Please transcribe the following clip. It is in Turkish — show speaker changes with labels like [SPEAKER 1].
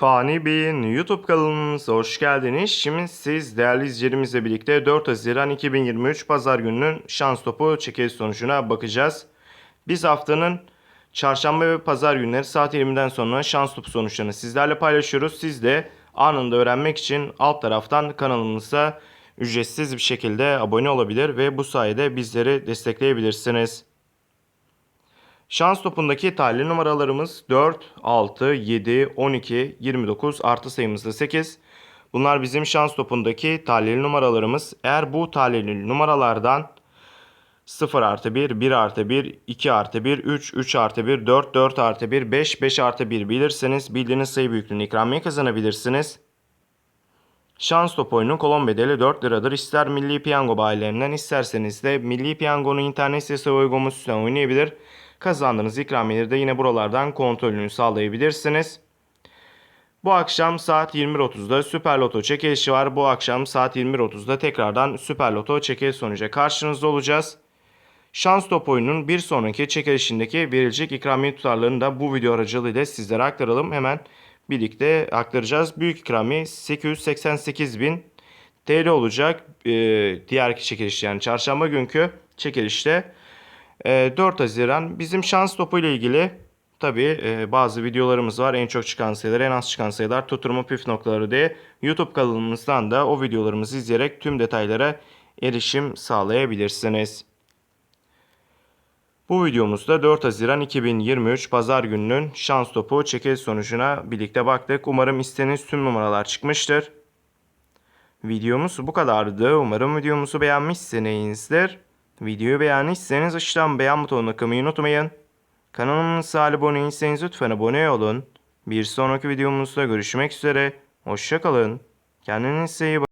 [SPEAKER 1] Fani Bey'in YouTube kanalımıza hoş geldiniz. Şimdi siz değerli izleyicilerimizle birlikte 4 Haziran 2023 Pazar gününün şans topu çekiliş sonucuna bakacağız. Biz haftanın çarşamba ve pazar günleri saat 20'den sonra şans topu sonuçlarını sizlerle paylaşıyoruz. Siz de anında öğrenmek için alt taraftan kanalımıza ücretsiz bir şekilde abone olabilir ve bu sayede bizleri destekleyebilirsiniz. Şans topundaki talih numaralarımız 4, 6, 7, 12, 29 artı sayımız da 8. Bunlar bizim şans topundaki talihli numaralarımız. Eğer bu talihli numaralardan 0 artı 1, 1 artı 1, 2 artı 1, 3, 3 artı 1, 4, 4 artı 1, 5, 5 artı 1 bilirseniz bildiğiniz sayı büyüklüğünü ikramiye kazanabilirsiniz. Şans top oyunun kolon bedeli 4 liradır. İster Milli Piyango bayilerinden isterseniz de Milli Piyango'nun internet sitesi üstünden oynayabilir. Kazandığınız ikramiyeleri de yine buralardan kontrolünü sağlayabilirsiniz. Bu akşam saat 21.30'da Süper Loto çekilişi var. Bu akşam saat 21.30'da tekrardan Süper Loto çekiliş sonucu karşınızda olacağız. Şans top oyunun bir sonraki çekilişindeki verilecek ikramiye tutarlarını da bu video aracılığıyla sizlere aktaralım. Hemen birlikte aktaracağız. Büyük ikramiye 888.000 TL olacak. Ee, diğer çekiliş yani çarşamba günkü çekilişte. Ee, 4 Haziran bizim şans topu ile ilgili tabi bazı videolarımız var. En çok çıkan sayılar, en az çıkan sayılar, tutturma püf noktaları diye YouTube kanalımızdan da o videolarımızı izleyerek tüm detaylara erişim sağlayabilirsiniz. Bu videomuzda 4 Haziran 2023 Pazar gününün şans topu çekiliş sonucuna birlikte baktık. Umarım istediğiniz tüm numaralar çıkmıştır. Videomuz bu kadardı. Umarım videomuzu beğenmişsinizdir. Videoyu beğendiyseniz aşağıdan beğen butonuna tıklamayı unutmayın. Kanalımıza abone lütfen abone olun. Bir sonraki videomuzda görüşmek üzere. Hoşçakalın. Kendinize iyi bakın.